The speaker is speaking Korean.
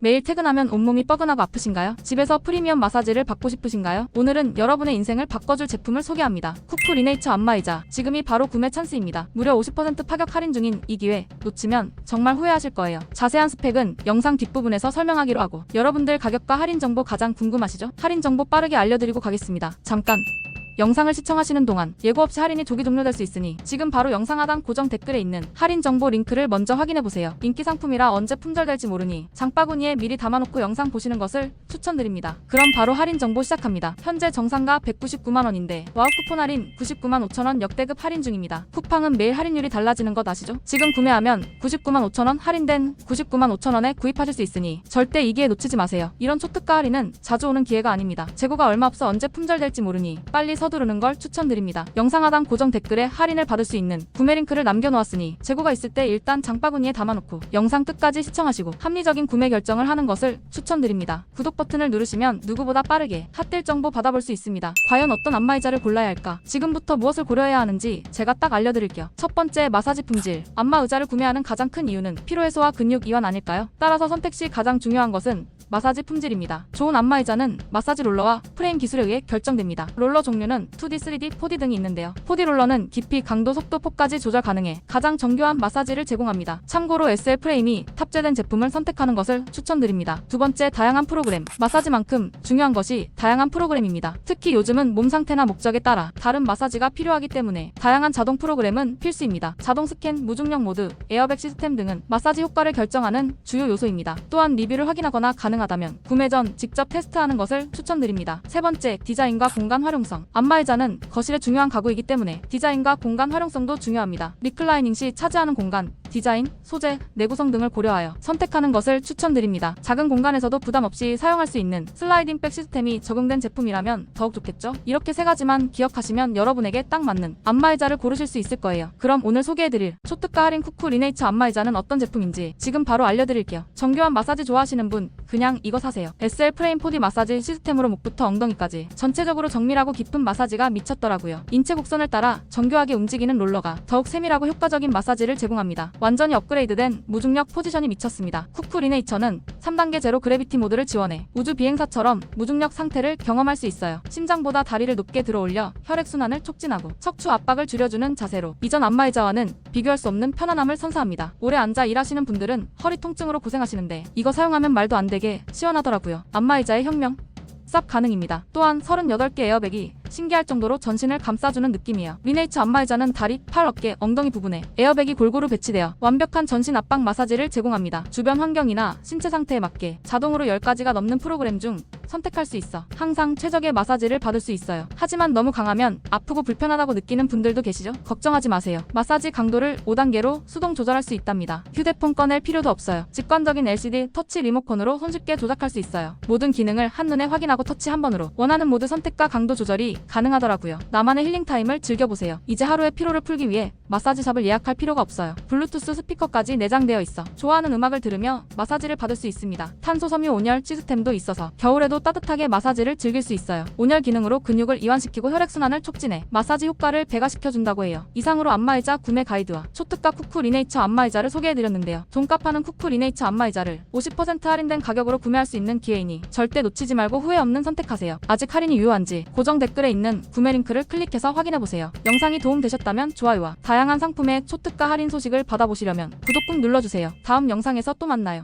매일 퇴근하면 온몸이 뻐근하고 아프신가요? 집에서 프리미엄 마사지를 받고 싶으신가요? 오늘은 여러분의 인생을 바꿔줄 제품을 소개합니다. 쿠쿠 리네이처 안마의자. 지금이 바로 구매 찬스입니다. 무려 50% 파격 할인 중인 이 기회 놓치면 정말 후회하실 거예요. 자세한 스펙은 영상 뒷부분에서 설명하기로 하고 여러분들 가격과 할인 정보 가장 궁금하시죠? 할인 정보 빠르게 알려드리고 가겠습니다. 잠깐 영상을 시청하시는 동안 예고 없이 할인이 조기 종료될 수 있으니 지금 바로 영상 하단 고정 댓글에 있는 할인 정보 링크를 먼저 확인해 보세요. 인기 상품이라 언제 품절될지 모르니 장바구니에 미리 담아놓고 영상 보시는 것을 추천드립니다. 그럼 바로 할인 정보 시작합니다. 현재 정상가 199만 원인데 와우 쿠폰 할인 99만 5천 원 역대급 할인 중입니다. 쿠팡은 매일 할인율이 달라지는 것 아시죠? 지금 구매하면 99만 5천 원 할인된 99만 5천 원에 구입하실 수 있으니 절대 이 기회 놓치지 마세요. 이런 초특가 할인은 자주 오는 기회가 아닙니다. 재고가 얼마 없어 언제 품절될지 모르니 빨리 서두르는 걸 추천드립니다. 영상 하단 고정 댓글에 할인을 받을 수 있는 구매 링크를 남겨놓았으니 재고가 있을 때 일단 장바구니에 담아놓고 영상 끝까지 시청하시고 합리적인 구매 결정을 하는 것을 추천드립니다. 구독 버튼을 누르시면 누구보다 빠르게 핫딜 정보 받아볼 수 있습니다. 과연 어떤 안마의자를 골라야 할까? 지금부터 무엇을 고려해야 하는지 제가 딱 알려드릴게요. 첫 번째 마사지 품질. 안마 의자를 구매하는 가장 큰 이유는 피로 해소와 근육 이완 아닐까요? 따라서 선택 시 가장 중요한 것은 마사지 품질입니다. 좋은 안마의자는 마사지 롤러와 프레임 기술에 의해 결정됩니다. 롤러 종류는 2D, 3D, 4D 등이 있는데요. 4D 롤러는 깊이, 강도, 속도, 폭까지 조절 가능해 가장 정교한 마사지를 제공합니다. 참고로 SL 프레임이 탑재된 제품을 선택하는 것을 추천드립니다. 두 번째, 다양한 프로그램. 마사지만큼 중요한 것이 다양한 프로그램입니다. 특히 요즘은 몸 상태나 목적에 따라 다른 마사지가 필요하기 때문에 다양한 자동 프로그램은 필수입니다. 자동 스캔, 무중력 모드, 에어백 시스템 등은 마사지 효과를 결정하는 주요 요소입니다. 또한 리뷰를 확인하거나 가능 하다면 구매 전 직접 테스트하는 것을 추천드립니다. 세 번째, 디자인과 공간 활용성. 안마의자는 거실의 중요한 가구이기 때문에 디자인과 공간 활용성도 중요합니다. 리클라이닝 시 차지하는 공간, 디자인, 소재, 내구성 등을 고려하여 선택하는 것을 추천드립니다. 작은 공간에서도 부담 없이 사용할 수 있는 슬라이딩 백 시스템이 적용된 제품이라면 더욱 좋겠죠? 이렇게 세 가지만 기억하시면 여러분에게 딱 맞는 안마의자를 고르실 수 있을 거예요. 그럼 오늘 소개해드릴 초특가 할인 쿠쿠 리네이처 안마의자는 어떤 제품인지 지금 바로 알려드릴게요. 정교한 마사지 좋아하시는 분 그냥 이거 사세요. SL 프레임 4D 마사지 시스템으로 목부터 엉덩이까지 전체적으로 정밀하고 깊은 마사지가 미쳤더라고요. 인체 곡선을 따라 정교하게 움직이는 롤러가 더욱 세밀하고 효과적인 마사지를 제공합니다. 완전히 업그레이드된 무중력 포지션이 미쳤습니다. 쿠쿠 리네이처는 3단계 제로 그래비티 모드를 지원해 우주 비행사처럼 무중력 상태를 경험할 수 있어요. 심장보다 다리를 높게 들어올려 혈액순환을 촉진하고 척추 압박을 줄여주는 자세로 이전 안마의자와는 비교할 수 없는 편안함을 선사합니다. 오래 앉아 일하시는 분들은 허리 통증으로 고생하시는데 이거 사용하면 말도 안 되게 시원하더라고요. 안마의자의 혁명 쌉 가능입니다. 또한 38개 에어백이 신기할 정도로 전신을 감싸주는 느낌이에요. 리네이처 안마의자는 다리, 팔, 어깨, 엉덩이 부분에 에어백이 골고루 배치되어 완벽한 전신 압박 마사지를 제공합니다. 주변 환경이나 신체 상태에 맞게 자동으로 10가지가 넘는 프로그램 중 선택할 수 있어 항상 최적의 마사지를 받을 수 있어요. 하지만 너무 강하면 아프고 불편하다고 느끼는 분들도 계시죠? 걱정하지 마세요. 마사지 강도를 5단계로 수동 조절할 수 있답니다. 휴대폰 꺼낼 필요도 없어요. 직관적인 LCD 터치 리모컨으로 손쉽게 조작할 수 있어요. 모든 기능을 한눈에 확인하고 터치 한 번으로 원하는 모드 선택과 강도 조절이 가능하더라고요. 나만의 힐링 타임을 즐겨보세요. 이제 하루의 피로를 풀기 위해 마사지샵을 예약할 필요가 없어요. 블루투스 스피커까지 내장되어 있어 좋아하는 음악을 들으며 마사지를 받을 수 있습니다. 탄소 섬유 온열 시스템도 있어서 겨울에도 따뜻하게 마사지를 즐길 수 있어요. 온열 기능으로 근육을 이완시키고 혈액순환을 촉진해 마사지 효과를 배가시켜준다고 해요. 이상으로 안마의자 구매 가이드와 초특가 쿠쿠 리네이처 안마의자를 소개해드렸는데요. 돈값 하는 쿠쿠 리네이처 안마의자를 50% 할인된 가격으로 구매할 수 있는 기회이니 절대 놓치지 말고 후회 없는 선택하세요. 아직 할인이 유효한지 고정 댓글에 있는 구매 링크를 클릭해서 확인해보세요. 영상이 도움되셨다면 좋아요와 다양한 상품의 초특가 할인 소식을 받아보시려면 구독 꾹 눌러주세요. 다음 영상에서 또 만나요.